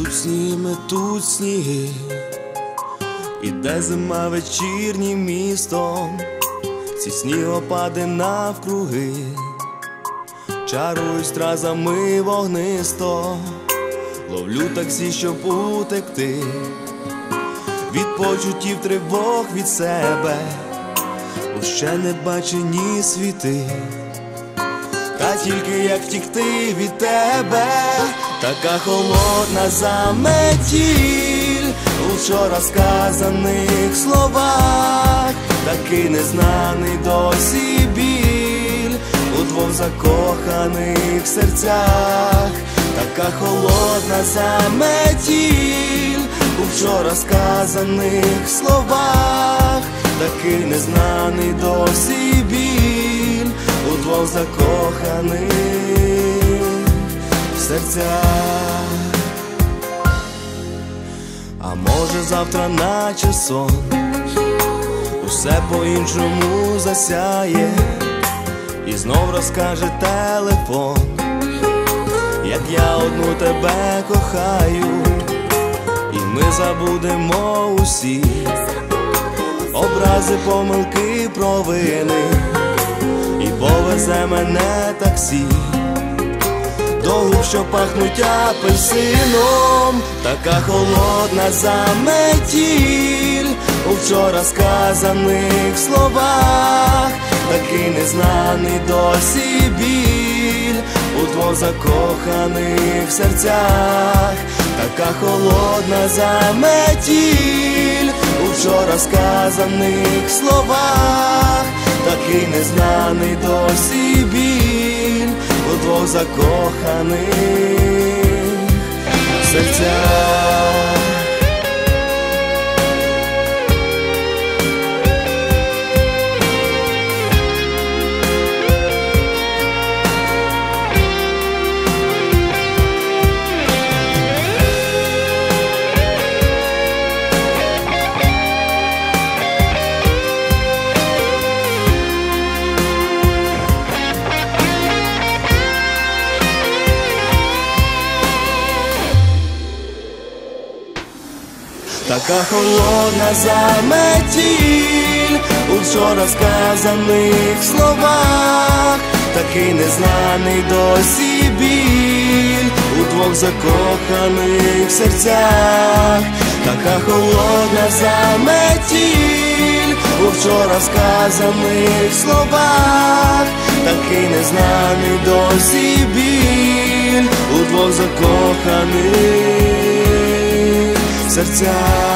Метуть сніги, метуть сніги, іде зима вечірнім містом, ці снігопади навкруги, чарують стразами вогнисто, ловлю таксі, щоб утекти, від почуттів тривог від себе, ще не бачені світи. Тільки як втікти від тебе, така холодна заметіль у вчора сказаних словах, такий незнаний досі біль у двох закоханих серцях, така холодна заметіль у вчора сказаних словах, такий незнаний досі біль у двох закоханих серцях. А може завтра наче сон, усе по-іншому засяє, і знов розкаже телефон, як я одну тебе кохаю, і ми забудемо усі образи, помилки, провини повезе мене таксі. До що пахнуть апельсином, така холодна заметіль. У вчора сказаних словах, такий незнаний досі біль. У двох закоханих серцях, така холодна заметіль. У вчора сказаних словах, такий незнаний досі біль у двох закоханих серцях. Така холодна заметіль у вчора сказаних словах, такий незнаний досі біль у двох закоханих серцях, така холодна заметіль у вчора сказаних словах, такий незнаний досі біль у двох закоханих серцях.